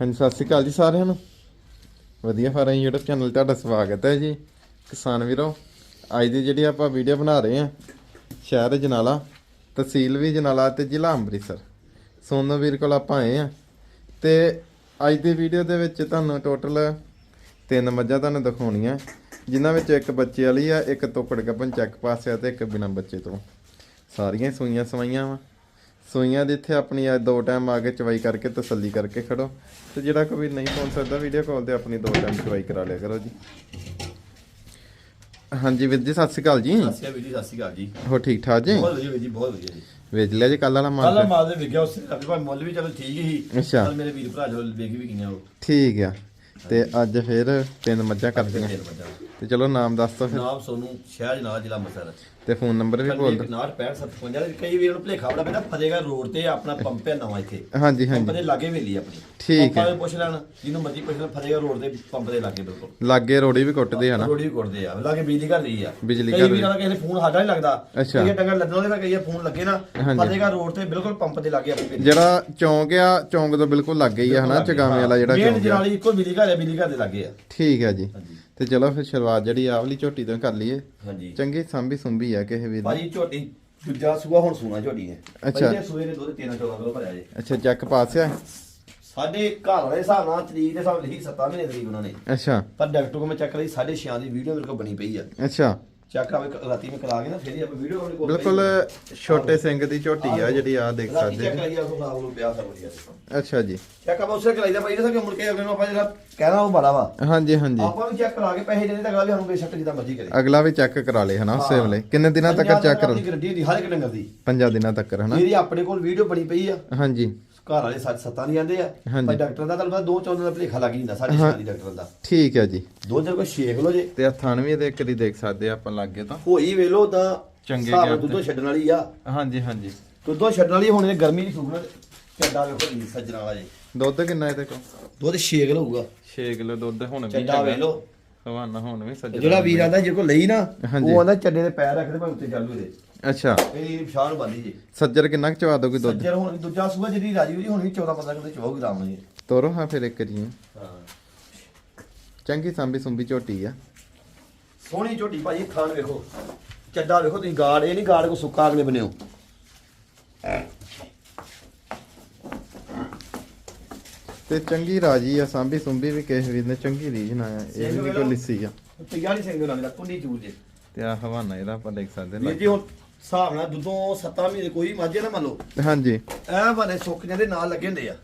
ਹਾਂਜੀ, ਸਤਿ ਸ਼੍ਰੀ ਅਕਾਲ ਜੀ ਸਾਰਿਆਂ ਨੂੰ। ਵਧੀਆ ਫਾਰਮ YouTube ਚੈਨਲ ਤੁਹਾਡਾ ਸਵਾਗਤ ਹੈ ਜੀ। ਕਿਸਾਨ ਵੀਰੋ, ਅੱਜ ਦੀ ਜਿਹੜੀ ਆਪਾਂ ਵੀਡੀਓ ਬਣਾ ਰਹੇ ਹਾਂ, ਸ਼ਹਿਰ ਜਨਾਲਾ, ਤਹਿਸੀਲ ਵੀ ਜਨਾਲਾ ਤੇ ਜ਼ਿਲ੍ਹਾ ਅੰਮ੍ਰਿਤਸਰ। ਸੋਨੋ ਵੀਰ ਕੋਲ ਆਪਾਂ ਆਏ ਆ ਤੇ ਅੱਜ ਦੀ ਵੀਡੀਓ ਦੇ ਵਿੱਚ ਤੁਹਾਨੂੰ ਟੋਟਲ ਤਿੰਨ ਮੱਝਾਂ ਤੁਹਾਨੂੰ ਦਿਖਾਉਣੀਆਂ। ਜਿਨ੍ਹਾਂ ਵਿੱਚ ਇੱਕ ਬੱਚੇ ਵਾਲੀ ਆ, ਇੱਕ ਤੋਕੜ ਗੱਭਣ ਚੱਕ ਪਾਸਿਆ ਤੇ ਇੱਕ ਬਿਨਾਂ ਬੱਚੇ ਤੋਂ। ਸਾਰੀਆਂ ਸੂਈਆਂ ਸਵਾਈਆਂ ਵਾ। ਸੂਈਆਂ ਦੇ ਇੱਥੇ ਆਪਣੀ ਅੱਜ ਦੋ ਟਾਈਮ ਆ ਕੇ ਚਵਾਈ ਕਰਕੇ ਤਸੱਲੀ ਕਰਕੇ ਖੜੋ। ਤੇ ਜਿਹੜਾ ਕੋਈ ਨਹੀਂ ਪਹੁੰਚ ਸਕਦਾ ਵੀਡੀਓ ਕਾਲ ਤੇ ਆਪਣੀ ਦੋ ਟਾਈਮ ਚਵਾਈ ਕਰਾ ਲਿਆ ਕਰੋ ਜੀ। ਹਾਂਜੀ ਵੀਰ ਜੀ ਸਤਿ ਸ਼੍ਰੀ ਅਕਾਲ ਜੀ। ਸਤਿ ਸ਼੍ਰੀ ਅਕਾਲ ਵੀਰ ਜੀ ਸਤਿ ਸ਼੍ਰੀ ਅਕਾਲ ਜੀ। ਹੋ ਠੀਕ ਠਾਕ ਜੀ? ਬਹੁਤ ਵਧੀਆ ਵੀਰ ਜੀ ਬਹੁਤ ਵਧੀਆ ਜੀ। ਵੇਚ ਲਿਆ ਜੀ ਕੱਲ ਵਾਲਾ ਕੱਲ ਮਾਲ ਮਾਲ ਦੇ ਵਿਕਿਆ ਉਸ ਆਪਣੇ ਭਾਵੇਂ ਮੁੱਲ ਵੀ ਚਲੋ ਠੀਕ ਹੀ ਅੱਛਾ। ਚੱਲ ਮੇਰੇ ਵੀਰ ਭਰਾ ਜੋ ਵੇਖ ਵੀ ਗਈਆਂ ਉਹ। ਠੀਕ ਆ। ਤੇ ਅੱਜ ਫਿਰ ਤਿੰਨ ਮੱਝਾਂ ਕਰਦੀਆਂ ਤੇ ਚਲੋ ਨਾਮ ਦੱਸ ਦੋ ਫਿਰ। ਨਾਮ ਸੋਨੂੰ ਸ਼ਹਿਰ ਜਨਾਲਾ ਜ਼ਿਲ੍ਹਾ ਅੰਮ੍ਰਿਤਸਰ। ਤੇ ਫੋਨ ਨੰਬਰ ਵੀ ਬੋਲ ਦਿਓ 5965 ਦੇ ਕਈ ਵੀਰ ਨੂੰ ਭਲੇਖਾ ਬੜਾ ਪੈਂਦਾ ਫਤਿਹਗੜ੍ਹ ਰੋਡ ਤੇ ਆਪਣਾ ਪੰਪ ਹੈ ਨਵਾਂ ਇੱਥੇ। ਹਾਂਜੀ ਪੰਪ ਹਾਂਜੀ। ਦੇ ਲਾਗੇ ਵੇਲੀ ਆਪਣੀ। ਠੀਕ ਹੈ। ਪੁੱਛ ਲੈਣ ਜਿਹਨੂੰ ਮਰਜ਼ੀ ਪੁੱਛ ਲੈਣ ਫਤਿਹਗੜ੍ਹ ਰੋਡ ਦੇ ਪੰਪ ਦੇ ਲਾਗੇ ਬਿਲਕੁਲ। ਲਾਗੇ ਰੋੜੀ ਵੀ ਕੁੱਟਦੇ ਆ ਨਾ। ਰੋੜੀ ਵੀ ਕੁੱਟਦੇ ਆ ਲਾਗੇ ਬਿਜਲੀ ਘਰ ਦੀ ਆ। ਬਿਜਲੀ ਕਈ ਘਰ ਵੀਰਾਂ ਦਾ ਕਿਸੇ ਫੋਨ ਸਾਡਾ ਨਹੀਂ ਲੱਗਦਾ। ਅੱਛਾ। ਕਈ ਡੰਗਰ ਲੱਦਣ ਦੇ ਕਈ ਫੋਨ ਲੱਗੇ ਨਾ। ਫਤਿਹਗੜ੍ਹ ਰੋਡ ਤੇ ਬਿਲਕੁਲ ਪੰਪ ਦੇ ਲਾਗੇ ਆਪਣੀ ਜਿਹੜਾ ਚੌਂਕ ਆ ਚੌਂਕ ਤੋਂ ਬਿਲਕੁਲ ਲੱਗੇ ਹੀ ਆ ਹਨਾ ਚਗਾਵੇਂ ਵਾਲਾ ਜਿਹੜਾ ਮੇਨ ਚੌਂਕ ਆ। ਜਨਾਲੀ ਇੱਕੋ ਬਿਜਲੀ ਘਰ ਹੈ ਬਿਜਲੀ ਘਰ ਦੇ ਲਾਗੇ ਆ। ਠੀਕ ਹੈ ਜੀ। ਤੇ ਚਲੋ ਫਿਰ ਸ਼ੁਰੂਆਤ ਜਿਹੜੀ ਆਹ ਵਾਲੀ ਝੋਟੀ ਤੋਂ ਕਰ ਲਈਏ। ਹਾਂਜੀ। ਚੰਗੀ ਸੰਭੀ ਸੁੰਭੀ ਆ ਕਿਸੇ ਦੀ। ਭਾਜੀ ਝੋਟੀ ਦੂਜਾ ਸੂਆ ਹੁਣ ਸੂਣਾ ਝੋਟੀ ਨੇ ਅੱਛਾ। ਪਹਿਲੇ ਸੂਏ ਦੇ ਦੁੱਧ 13 14 ਕਿਲੋ ਭਰਿਆ ਜੇ। ਅੱਛਾ ਚੱਕ ਪਾਸ ਆ। ਸਾਡੇ ਘਰ ਵਾਲੇ ਹਿਸਾਬ ਨਾਲ ਤਰੀਕ ਦੇ ਹਿਸਾਬ ਨਾਲ ਲਿਖੀ 7 ਮਹੀਨੇ ਤਰੀਕ ਉਹਨਾਂ ਨੇ। ਅੱਛਾ। ਪਰ ਡਾਕਟਰ ਕੋ ਮੈਂ ਚੈੱਕ ਕਰੀ 6.5 ਦੀ ਵੀਡੀਓ ਮੇਰੇ ਕੋਲ ਬਣੀ ਪਈ ਆ। ਅੱਛਾ। ਚੈੱਕ ਆਵੇ ਰਾਤੀ ਮੈਂ ਕਰਾ ਕੇ ਨਾ ਫਿਰ ਹੀ ਆਪਾਂ ਵੀਡੀਓ ਆਪਣੇ ਕੋਲ ਬਿਲਕੁਲ ਛੋਟੇ ਸਿੰਘ ਦੀ ਝੋਟੀ ਆ ਜਿਹੜੀ ਆ ਦੇਖ ਰਾਤੀ ਸਕਦੇ ਚੈੱਕ ਨੂੰ ਅੱਛਾ ਜੀ। ਚੈੱਕ ਆਪਾਂ ਉਸੇ ਕਰਾਈ ਦਾ ਭਾਈ ਇਹਦਾ ਕਿ ਮੁੜ ਕੇ ਅਗਲੇ ਨੂੰ ਆਪਾਂ ਜਿਹੜਾ ਕਹਿਣਾ ਉਹ ਬੜਾ ਵਾ। ਹਾਂਜੀ ਹਾਂਜੀ। ਆਪਾਂ ਵੀ ਚੈੱਕ ਕਰਾ ਕੇ ਪੈਸੇ ਦੇਣੇ ਤਾਂ ਅਗਲਾ ਵੀ ਸਾਨੂੰ ਬੇਸ਼ੱਕ ਜਿੱਦਾਂ ਮਰਜ਼ੀ ਕਰੇ ਅਗਲਾ ਵੀ ਚੈੱਕ ਕਰਾ ਲੇ ਹਨਾ ਉਸੇ ਵੇਲੇ। ਕਿੰਨੇ ਦਿਨਾਂ ਤੱਕ ਚੈੱਕ ਕਰੋ? ਗਰੰਟੀ ਦੀ ਹਰ ਇੱਕ ਡੰਗਰ ਦੀ। ਪੰਜਾਂ ਦਿਨਾਂ ਤੱਕ ਹਨਾ। ਇਹਦੀ ਆਪਣੇ ਕੋਲ ਵੀਡੀਓ ਬਣੀ ਪਈ ਆ। ਹਾਂਜੀ। ਘਰ ਵਾਲੇ ਸੱਤ ਸੱਤਾਂ ਨਹੀਂ ਜਾਂਦੇ ਆ। ਪਰ ਡਾਕਟਰ ਦਾ ਤੁਹਾਨੂੰ ਪਤਾ ਦੋ ਚੌਦਾਂ ਦਾ ਭਲੇਖਾ ਲੱਗ ਜਾਂਦਾ ਸਾਡੇ ਸ਼ਾਦੀ ਡਾਕਟਰ ਦਾ। ਠੀਕ ਹੈ ਜੀ। ਦੋ ਦਿਨ ਕੋਈ 6 ਕਿਲੋ ਜੇ। ਤੇ ਆ ਥਣ ਵੀ ਇਹਦੇ ਇੱਕ ਦੀ ਦੇਖ ਸਕਦੇ ਆ ਆਪਾਂ ਲੱਗੇ ਤਾਂ। ਹੋਈ ਵੇਲੋ ਤਾਂ ਚੰਗੇ ਤੇ। ਦੁੱਧੋਂ ਛੱਡਣ ਵਾਲੀ ਆ। ਹਾਂਜੀ ਹਾਂਜੀ। ਦੁੱਧੋਂ ਛੱਡਣ ਵਾਲੀ ਹੁਣ ਇਹ ਗਰਮੀ ਦੀ ਸੁਗਣ ਚੱਡਾ ਵੇਖੋ ਜੀ ਸੱਜਣਾ ਵਾਲਾ ਜੀ। ਦੁੱਧ ਕਿੰਨਾ ਇਹਦੇ ਕੋਲ? ਦੁੱਧ 6 ਕਿਲੋ ਹੋਊਗਾ 6 ਕਿਲੋ ਦੁੱਧ ਹੁਣ ਵੀ ਚੱਡਾ ਵੇਲੋ। ਹਵਾਨਾ ਹੁਣ ਵੀ ਸੱਜਣਾ ਜਿਹੜਾ ਵੀਰ ਆਂਦਾ ਜੇ ਕੋ ਲਈ ਨਾ। ਉਹ ਆਂਦਾ ਚੱਡੇ ਦੇ ਪੈਰ ਰੱਖਦੇ ਭਾਵੇਂ ਉੱਤੇ ਚੱਲੂ ਦੇ ਅੱਛਾ। ਇਹ ਸ਼ਾਨ ਬੰਦੀ ਜੀ। ਸੱਜਰ ਕਿੰਨਾ ਚਵਾ ਦੋਗੇ ਦੁੱਧ? ਸੱਜਰ ਹੁਣ ਦੂਜਾ ਸੂਆ ਜਿਹੜੀ ਰਾਜੀ ਹੋਈ ਹੁਣ ਵੀ 14 15 ਕਿਲੋ ਚਵਾਉਗੀ ਰਾਮ ਜੀ। ਤੋਰੋ ਹਾਂ ਫਿਰ ਇੱਕ ਜੀ। ਹਾਂ। ਚੰਗੀ ਸੰਭੀ ਸੁੰਭੀ ਝੋਟੀ ਆ। ਸੋਹਣੀ ਝੋਟੀ ਭਾਜੀ ਖਾਣ ਵੇਖੋ। ਚੱਡਾ ਵੇਖੋ ਤੁਸੀਂ ਗਾੜ ਇਹ ਨਹੀਂ ਗਾੜ ਕੋ ਸੁੱਕਾ ਅਗਲੇ ਬਨਿਓ। ਤੇ ਚੰਗੀ ਰਾਜੀ ਆ ਸੰਭੀ ਸੁੰਭੀ ਵੀ ਕਿਸੇ ਵੀਰ ਨੇ ਚੰਗੀ ਰੀਝ ਨਾ ਆ ਇਹ ਵੀ ਕੋਈ ਲਿੱਸੀ ਆ। ਨਹੀਂ ਸਿੰਘ ਨਾਲ ਕੁੰਡੀ ਚੂਰ ਜੇ। ਤੇ ਆ ਹਵਾਨਾ ਇਹਦਾ ਆਪਾਂ ਦੇਖ ਸਕਦੇ ਵੀਰ ਜੀ ਹੁਣ ਹਿਸਾਬ ਨਾਲ ਦੁੱਧੋਂ 7 ਮਹੀਨੇ ਕੋਈ ਮਾਝੇ ਨਾ ਮੰਨ ਲਓ। ਹਾਂਜੀ। ਐ ਬਨੇ ਸੁੱਕ ਜਾਂਦੇ ਨਾਲ ਲੱਗੇ ਹੁੰਦੇ ਆ।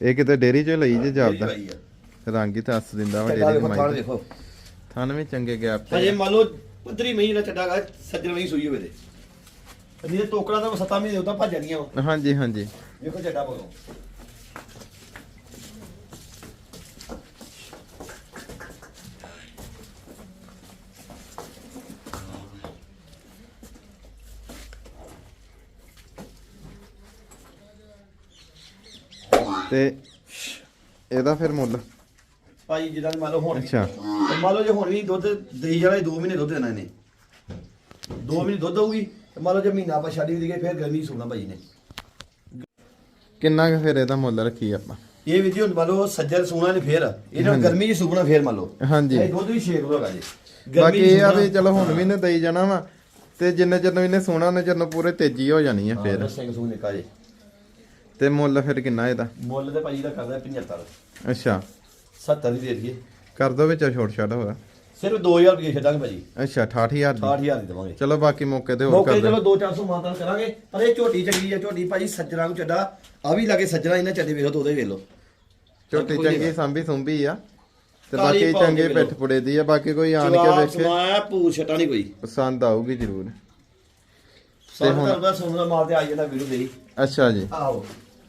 ਇਹ ਕਿਤੇ ਡੇਰੀ ਚੋਂ ਲਈ ਜੇ ਜਾਪਦਾ। ਜਿਹੜੀ ਭਾਈ ਆ। ਰੰਗ ਹੀ ਦੱਸ ਦਿੰਦਾ ਵਾ ਚੱਡਾ ਡੇਰੀ ਥਾਣ ਮਾਈ ਦੇਖੋ। ਥਣ ਵੀ ਚੰਗੇ ਗੈਪ ਹਜੇ ਤੇ ਮੰਨ ਲਓ ਪੰਦਰੀ ਮਹੀਨੇ ਦਾ ਚੱਡਾ ਗਾ ਸੱਜਣ ਵਈ ਸੂਈ ਹੋਵੇ ਤੇ। ਨਹੀਂ ਟੋਕੜਾ ਤਾਂ 7 ਮਹੀਨੇ ਉਦਾਂ ਭੱਜ ਜਾਣੀਆਂ ਵਾ। ਹਾਂਜੀ ਹਾਂਜੀ। ਵੇਖੋ ਚੱਡਾ ਬਗੋ ਤੇ ਇਹਦਾ ਫਿਰ ਮੁੱਲ? ਭਾਈ ਜਿੱਦਾਂ ਮੰਨ ਲਓ ਹੁਣ ਅੱਛਾ। ਤੇ ਮੰਨ ਲਓ ਜੇ ਹੁਣ ਵੀ ਦੁੱਧ ਦੇਈ ਜਾਣਾ 2 ਮਹੀਨੇ ਦੁੱਧ ਦੇਣਾ ਇਹਨੇ। 2 ਮਹੀਨੇ ਦੁੱਧ ਦਊਗੀ ਤੇ ਮੰਨ ਲਓ ਜੇ ਮਹੀਨਾ ਆਪਾਂ ਛੱਡ ਵੀ ਦਈਏ ਫਿਰ ਗਰਮੀ ਸੁਣਾ ਭਾਈ ਨੇ ਕਿੰਨਾ ਕੁ ਫਿਰ ਇਹਦਾ ਮੁੱਲ ਰੱਖੀ ਆਪਾਂ? ਇਹ ਵੀ ਜੀ ਹੁਣ ਮੰਨ ਲਓ ਸੱਜਰ ਸੂਣਾ ਨੇ ਫੇਰ ਇਹਨਾਂ ਗਰਮੀ 'ਚ ਸੁਣਾ ਫੇਰ ਮੰਨ ਲਓ। ਹਾਂਜੀ। ਇਹ ਦੁੱਧ ਵੀ ਛੇਕ ਹੋਗਾ ਜੀ। ਬਾਕੀ ਇਹ ਆ ਵੀ ਚਲੋ ਹੁਣ ਵੀ ਨੇ ਦੇਈ ਜਾਣਾ ਵਾ ਤੇ ਜਿੰਨੇ ਚਿਰ ਨੂੰ ਇਹਨੇ ਸੋਣਾ ਉਹਨੇ ਚਿਰ ਨੂੰ ਪੂਰੇ ਤੇਜ਼ੀ ਹੋ ਜਾਣੀ ਹਾਂ, ਫਿਰ। ਸਿੰਘ ਸੂਣ ਨਿਕਾ ਜੇ। ਤੇ ਮੁੱਲ ਫਿਰ ਕਿੰਨਾ ਇਹਦਾ? ਮੁੱਲ ਤੇ ਭਾਈ ਦਾ ਕਰਦਾ 75 ਅੱਛਾ। 70 ਦੀ ਦੇ ਦਈਏ। ਕਰ ਦੋ ਵਿੱਚ ਛੋਟ ਛਾਟ ਹੋਇਆ ਸਿਰਫ 2000 ਰੁਪਏ ਛੱਡਾਂਗੇ ਭਾਜੀ। ਅੱਛਾ 68000 ਦੀ। 68000 ਦੀ ਦੇਵਾਂਗੇ। ਚਲੋ ਬਾਕੀ ਮੌਕੇ ਤੇ ਹੋਰ ਮੌਕੇ ਕਰ ਤੇ ਦੇ ਚਲੋ 2-400 ਮਾਤਾਂ ਕਰਾਂਗੇ ਪਰ ਇਹ ਝੋਟੀ ਚੰਗੀ ਆ ਝੋਟੀ ਭਾਜੀ ਸੱਜਣਾ ਨੂੰ ਚੱਡਾ। ਆ ਵੀ ਲਾਗੇ ਸੱਜਣਾ ਇਹਨਾਂ ਚੱਡੇ ਵੇਖੋ ਤੇ ਉਹਦੇ ਵੇਖ ਲਓ। ਝੋਟੀ ਚੰਗੀ ਸੰਭੀ ਸੁੰਭੀ ਆ। ਤੇ ਬਾਕੀ ਚੰਗੇ ਪਿੱਠ ਪੁੜੇ ਦੀ ਆ ਬਾਕੀ ਕੋਈ ਆਣ ਕੇ ਵੇਖੇ। ਸਮਾਇਆ ਪੂਰ ਛਟਾ ਨਹੀਂ ਕੋਈ। ਪਸੰਦ ਆਊਗੀ ਜ਼ਰੂਰ। ਸਾਰੇ ਤਰ੍ਹਾਂ ਦਾ ਸੋਨਾ ਮਾਲ ਤੇ ਆ ਜਾਂਦਾ ਵੀਰੂ ਦੇ ਅੱਛਾ ਜੀ। ਆਹੋ।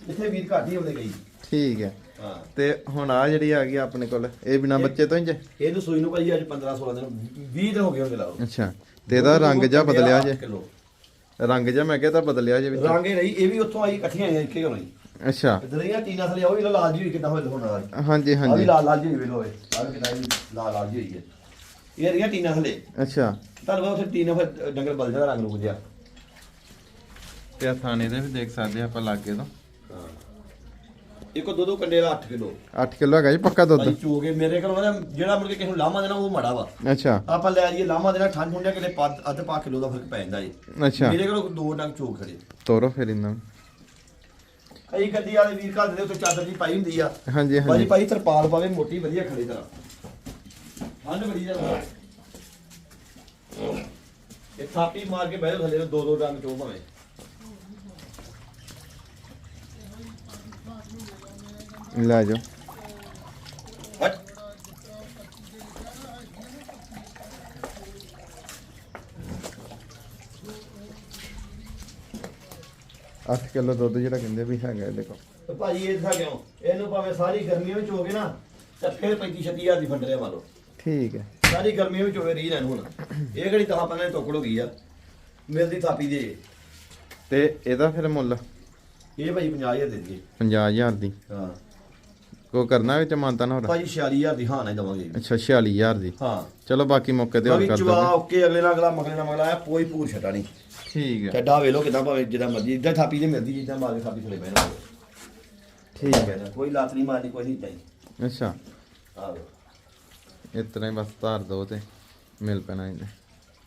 ਇੱਥੇ ਵੀਰ ਘੱਟ ਹੀ ਆਉਂਦੇ ਗਈ। ਠੀਕ ਹੈ। ਹਾਂ। ਤੇ ਹੁਣ ਆ ਜਿਹੜੀ ਆ ਗਈ ਆਪਣੇ ਕੋਲ ਇਹ ਬਿਨਾ ਬੱਚੇ ਤੋਂ ਹੀ ਜੇ? ਇਹਨੂੰ ਸੂਈ ਨੂੰ ਭਾਜੀ ਅੱਜ 15 16 ਦਿਨ 20 ਦਿਨ ਹੋ ਗਏ ਹੁੰਦੇ ਲਾਓ। ਅੱਛਾ। ਤੇ ਇਹਦਾ ਰੰਗ ਜਿਹਾ ਬਦਲਿਆ ਜੇ। ਕਿਲੋ। ਰੰਗ ਜਿਹਾ ਮੈਂ ਕਿਹਾ ਤਾਂ ਬਦਲਿਆ ਜੇ ਵਿੱਚ। ਰੰਗ ਰਹੀ ਇਹ ਵੀ ਉੱਥੋਂ ਆਈ ਇਕੱਠੀਆਂ ਆਈਆਂ ਇੱਕੇ ਹੋਣੀ ਅੱਛਾ। ਇਧਰ ਇਹ ਟੀਨਾ ਥਲੇ ਉਹ ਵੀ ਲਾਲ ਜੀ ਹੋਈ ਕਿਦਾਂ ਹੋਏ ਹੁਣ ਨਾਲ ਹਾਂਜੀ ਆ ਵੀ ਹਾਂਜੀ। ਲਾਲ ਲਾਲ ਜੀ ਹੋਈ ਵੇਲੋ ਆ ਵੀ ਕਿਦਾਂ ਲਾਲ ਲਾਲ ਜੀ ਹੋਈ ਹੈ। ਇਹ ਰਹੀਆਂ ਟੀਨਾ ਥਲੇ। ਅੱਛਾ। ਤੁਹਾਨੂੰ ਪਤਾ ਉੱਥੇ ਟੀਨਾ ਫਿਰ ਡੰਗਰ ਬਦਲ ਜਾਂਦਾ ਰੰਗ ਰੁਕ ਜਿਆ ਤੇ ਆ ਥਾਣੇ ਦੇ ਵੀ ਦੇਖ ਸਕਦੇ ਆ ਆਪਾਂ ਲਾਗੇ ਤੋਂ। ਇੱਕੋ ਦੋ ਦੋ ਕੰਡੇ ਦਾ 8 ਕਿਲੋ। 8 ਕਿਲੋ ਹੈਗਾ ਜੀ ਪੱਕਾ ਦੁੱਧ। ਚੋਗੇ ਮੇਰੇ ਕੋਲ ਜਿਹੜਾ ਕੇ ਕਿਸੇ ਨੂੰ ਲਾਮਾ ਦੇਣਾ ਉਹ ਮਾੜਾ ਵਾ। ਅੱਛਾ। ਆਪਾਂ ਲੈ ਜੀਏ ਲਾਮਾ ਦੇਣਾ ਠੰਡ ਹੁੰਦਿਆ ਕਿਤੇ ਪਾ- ਅੱਧ ਪਾ ਕਿਲੋ ਦਾ ਫ਼ਰਕ ਪੈ ਜਾਂਦਾ ਜੀ। ਅੱਛਾ। ਮੇਰੇ ਕੋਲ ਦੋ ਡੰਗ ਚੋਗ ਖੜੇ। ਤੋਰੋ ਫਿਰ ਇਹਨਾਂ ਨੂੰ। ਕਈ ਗੱਡੀ ਵਾਲੇ ਵੀਰ ਘਰ ਦੇ ਉੱਤੇ ਚਾਦਰ ਦੀ ਪਾਈ ਹੁੰਦੀ ਆ। ਹਾਂਜੀ ਭਾਜੀ ਹਾਂਜੀ ਭਾਈ ਤਰਪਾਲ ਪਾਵੇ ਮੋਟੀ ਵਧੀਆ ਖੜੇ ਤਰ੍ਹਾਂ। ਠੰਡ ਬੜੀ ਜ਼ਿਆਦਾ ਇਹ ਥਾਪੀ ਮਾਰ ਕੇ ਬਹਿ ਜਾਓ ਥੱਲੇ ਨੂੰ ਦੋ ਦੋ ਡੰਗ ਚੋ ਭਾਵੇਂ। ਲੈ ਜਾਓ ਅੱਠ ਕਿਲੋ ਦੁੱਧ ਜਿਹੜਾ ਕਹਿੰਦੇ ਵੀ ਹੈਗਾ ਇਹਦੇ ਕੋਲ ਤੇ ਭਾਜੀ ਇਹ ਥਾ ਕਿਉਂ ਇਹਨੂੰ ਭਾਵੇਂ ਸਾਰੀ ਗਰਮੀ ਵਿੱਚ ਹੋਗੇ ਨਾ ਤਾਂ ਫਿਰ 35 36000 ਦੀ ਫੰਡ ਰਿਆ ਮੰਨ ਲਓ ਠੀਕ ਹੈ ਸਾਰੀ ਗਰਮੀ ਵਿੱਚ ਹੋਵੇ ਰੀ ਰਹਿਣ ਹੁਣ ਇਹ ਕਿਹੜੀ ਤਾਂ ਪਹਿਲਾਂ ਟੋਕੜ ਹੋ ਗਈ ਆ ਮਿਲਦੀ ਥਾਪੀ ਦੇ ਤੇ ਇਹਦਾ ਫਿਰ ਮੁੱਲ ਇਹ ਭਾਜੀ 50000 ਦੇ ਦਈਏ 50000 ਦੀ ਹਾਂ ਕੋ ਕਰਨਾ ਵਿੱਚ ਮਾਨਤਾ ਨਾ ਹੋਰ? ਭਾਜੀ 46000 ਦੀ ਹਾਂ ਨਾ ਦਵਾਂਗੇ। ਅੱਛਾ 46000 ਦੀ। ਹਾਂ। ਚਲੋ ਬਾਕੀ ਮੌਕੇ ਤੇ ਹੋਰ ਬਾਕੀ ਕਰ ਚਵਾ ਦਾਂਗੇ। ਓਕੇ ਅਗਲੇ ਨਾਲ ਅਗਲਾ ਮਗਲੇ ਨਾਲ ਮਗਲਾ ਆਇਆ ਕੋਈ ਪੂਰ ਛਟਾ ਨਹੀਂ। ਠੀਕ ਹੈ ਚੱਡਾ ਵੇ ਲੋ ਕਿਦਾਂ ਭਾਵੇਂ ਜਿੱਦਾਂ ਮਰਜ਼ੀ ਇਦਾਂ ਥਾਪੀ ਦੇ ਮਿਲਦੀ ਜਿੱਦਾਂ ਮਾਰ ਕੇ ਥਾਪੀ ਥਲੇ ਬਹਿਣਾ ਠੀਕ ਹੈ ਕੋਈ ਲਾਤ ਨਹੀਂ ਮਾਰਨੀ ਕੋਈ ਨਹੀਂ ਚਾਹੀਦੀ। ਅੱਛਾ। ਆ ਵੇ ਇਸ ਤਰ੍ਹਾਂ ਹੀ ਬਸ ਧਾਰ ਦੋ ਤੇ ਮਿਲ ਪੈਣਾ ਇਹਨੇ।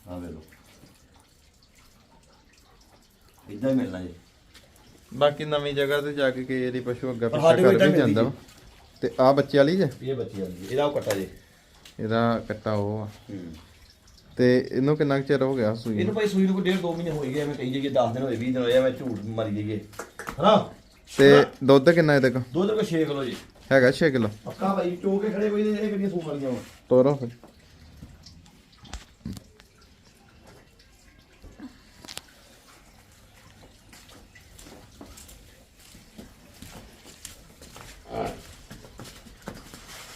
ਆ ਵੇ ਲੋ ਇਦਾਂ ਹੀ ਮਿਲਣਾ ਜੀ। ਬਾਕੀ ਨਵੀਂ ਜਗ੍ਹਾ ਤੇ ਜਾ ਕੇ ਕਈ ਵਾਰੀ ਪਸ਼ੂ ਅੱਗਾ ਪਰ ਪਿੱਛਾ ਸਾਡੇ ਕੋਲ ਕਰ ਵੀ ਏਦਾਂ ਜਾਂਦਾ ਵਾ। ਤੇ ਆ ਬੱਚੇ ਵਾਲੀ ਜੇ? ਇਹ ਬੱਚੀ ਜੀ। ਇਹਦਾ ਉਹ ਕੱਟਾ ਜੀ। ਇਹਦਾ ਕੱਟਾ ਉਹ ਆ। ਤੇ ਇਹਨੂੰ ਕਿੰਨਾ ਕੁ ਚਿਰ ਹੋ ਗਿਆ ਸੂਈ ਇਹਨੂੰ? ਭਾਈ ਸੂਈ ਨੂੰ ਕੋਈ ਡੇਢ ਦੋ ਮਹੀਨੇ ਹੋਈ ਗਏ ਐਵੇਂ ਕਹੀ ਜਾਈਏ 10 ਦਿਨ ਹੋਏ 20 ਦਿਨ ਹੋਏ ਐਵੇਂ ਝੂਠ ਮਾਰੀ ਜਾਈਏ। ਹਨਾ? ਤੇ ਦੁੱਧ ਕਿੰਨਾ ਇਹਦੇ ਕੋਲ? ਦੁੱਧ ਕੋ 6 ਕਿਲੋ ਜੀ। ਹੈਗਾ 6 ਕਿਲੋ। ਪੱਕਾ ਭਾਈ ਚੋ ਕੇ ਖੜੇ ਕੋਈ ਇਹ ਕਿੰਨੀਆਂ ਸੂਣ ਵਾਲੀਆਂ ਵਾ। ਤੋਰੋ ਫਿਰ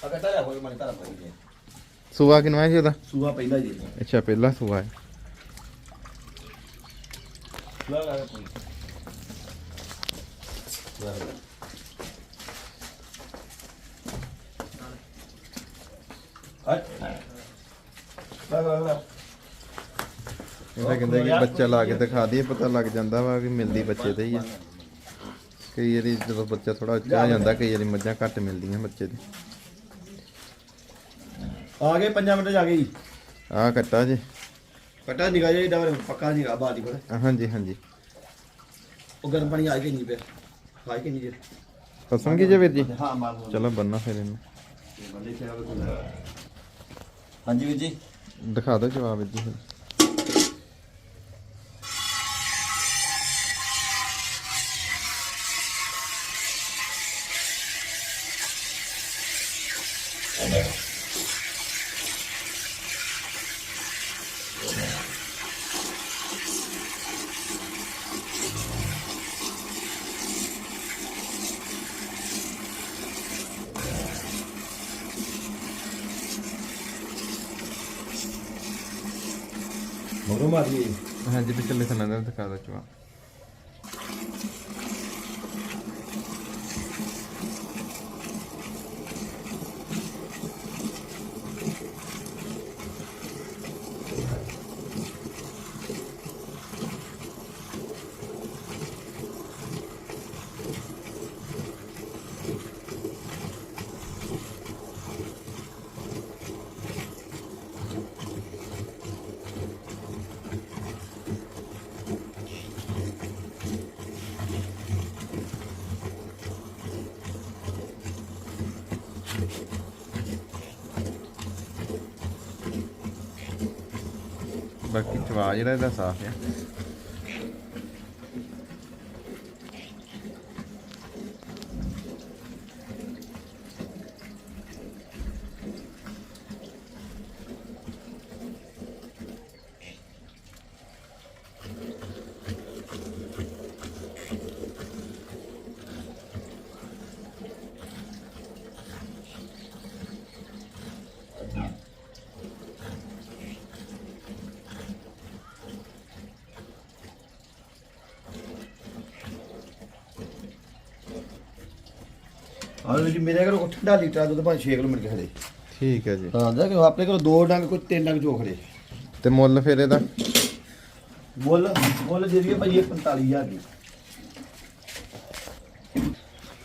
ਆ ਧਰਮ ਪਾਈ ਜੀ ਸੂਆ ਕਿੰਨਾ ਹੈ ਜੀ ਉਹਦਾ? ਸੂਆ ਪਹਿਲਾ ਜੀ ਅੱਛਾ ਪਹਿਲਾ ਸੂਆ ਹੈ। ਲਾ ਲਾ ਕੋਈ ਲਾ ਲਾ ਇਹਦਾ ਕਹਿੰਦੇ ਕਿ ਬੱਚਾ ਲਾ ਕੇ ਦਿਖਾ ਦਈਏ ਪਤਾ ਲੱਗ ਜਾਂਦਾ ਵਾ ਕਿ ਮਿਲਦੀ ਬੱਚੇ ਤੇ ਹੀ ਆ। ਕਈ ਵਾਰੀ ਜਦੋਂ ਬੱਚਾ ਥੋੜਾ ਉੱਚਾ ਜਾਂਦਾ ਕਈ ਵਾਰੀ ਮੱਝਾਂ ਘੱਟ ਮਿਲਦੀਆਂ ਬੱਚੇ ਦੇ ਆ ਗਏ 5 ਮਿੰਟ ਆ ਗਏ ਜੀ। ਆਹ ਕੱਟਾ ਜੀ। ਕੱਟਾ ਨਿਕਾ ਜਾਈ ਡਬਰ ਪੱਕਾ ਨਹੀਂ ਰਾ ਬਾਦੀ ਕੋਲ। ਹਾਂਜੀ ਹਾਂਜੀ ਉਹ ਗਰਮ ਪਾਣੀ ਆ ਕੇ ਨਹੀਂ ਪਿਆ ਖਾਈ ਕੇ ਨਹੀਂ ਜੇ ਕੀ ਜੇ ਵੀਰ ਜੀ। ਹਾਂ ਮਾਰ ਲਓ। ਚਲੋ ਬੰਨਾ ਫਿਰ ਇਹਨੂੰ। ਹਾਂਜੀ ਵੀਰ ਜੀ। ਦਿਖਾ ਦਿਓ ਜਵਾਬ ਵੀਰ ਜੀ ਮਾਰੀਏ। ਹਾਂਜੀ ਪਿਛਲੇ ਸਨਾਂ ਦਾ ਦਿਖਾ ਦਿਓ ਜਵਾਬ ਬਾਕੀ ਜਵਾਬ ਜਿਹੜਾ ਇਹਦਾ ਸਾਫ਼ ਹੈ ਹਾਂ ਜੀ ਮੇਰੇ ਕੋਲ ਠੰਡਾ ਲੀਟਰ ਦੁੱਧ ਭਾਵੇਂ 6 ਕਿਲੋ ਮਿਲ ਕੇ ਖੜੇ ਠੀਕ ਹੈ ਜੀ। ਹਾਂ ਦਾ ਕਿ ਆਪਣੇ ਕੋਲ ਦੋ ਡੰਗ ਕੋਈ ਤਿੰਨ ਡੰਗ ਚੋ ਖੜੇ ਤੇ ਮੁੱਲ ਫਿਰ ਇਹਦਾ? ਮੁੱਲ ਮੁੱਲ ਦੇ ਦਈਏ ਭਾਈ ਇਹ 45000 ਦੀ।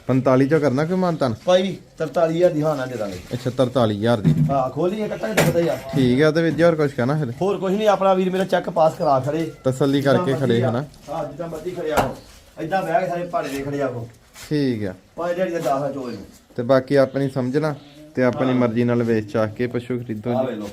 45 ਚੋਂ ਕਰਨਾ ਕੋਈ ਮਾਨਤਾਨ? ਭਾਈ 43000 ਦੀ ਹਾਂ ਨਾ ਦੇ ਦਾਂਗੇ। ਅੱਛਾ 43000 ਦੀ। ਹਾਂ ਖੋਲੀਏ ਕੱਟਾਂ ਦੱਸਦਾ ਯਾਰ ਠੀਕ ਆ ਤੇ ਵੀਰ ਜੀ ਹੋਰ ਕੁਝ ਕਹਿਣਾ ਫਿਰ? ਹੋਰ ਕੁਝ ਨਹੀਂ ਆਪਣਾ ਵੀਰ ਮੇਰਾ ਚੈੱਕ ਪਾਸ ਕਰਾ ਖੜੇ। ਤਸੱਲੀ ਕਰਕੇ ਖੜੇ ਹਨਾ? ਹਾਂ ਜਿੱਦਾਂ ਮਰਜ਼ੀ ਖੜੇ ਆਓ ਐਦਾਂ ਬਹਿ ਕੇ ਸਾਰੇ ਭਾੜੇ ਦੇ ਖੜੇ ਆਓ ਠੀਕ ਆ। ਪੰਜ ਦਿਹਾੜੀ ਦਾ 10 ਆ ਚੋਏ ਨੂੰ। ਤੇ ਬਾਕੀ ਆਪਣੀ ਸਮਝਣਾ ਤੇ ਆਪਣੀ ਮਰਜ਼ੀ ਨਾਲ ਵੇਚ ਚਾਹ ਕੇ ਪਸ਼ੂ ਖਰੀਦੋ ਆ ਜੀ ਵੇ ਲੋ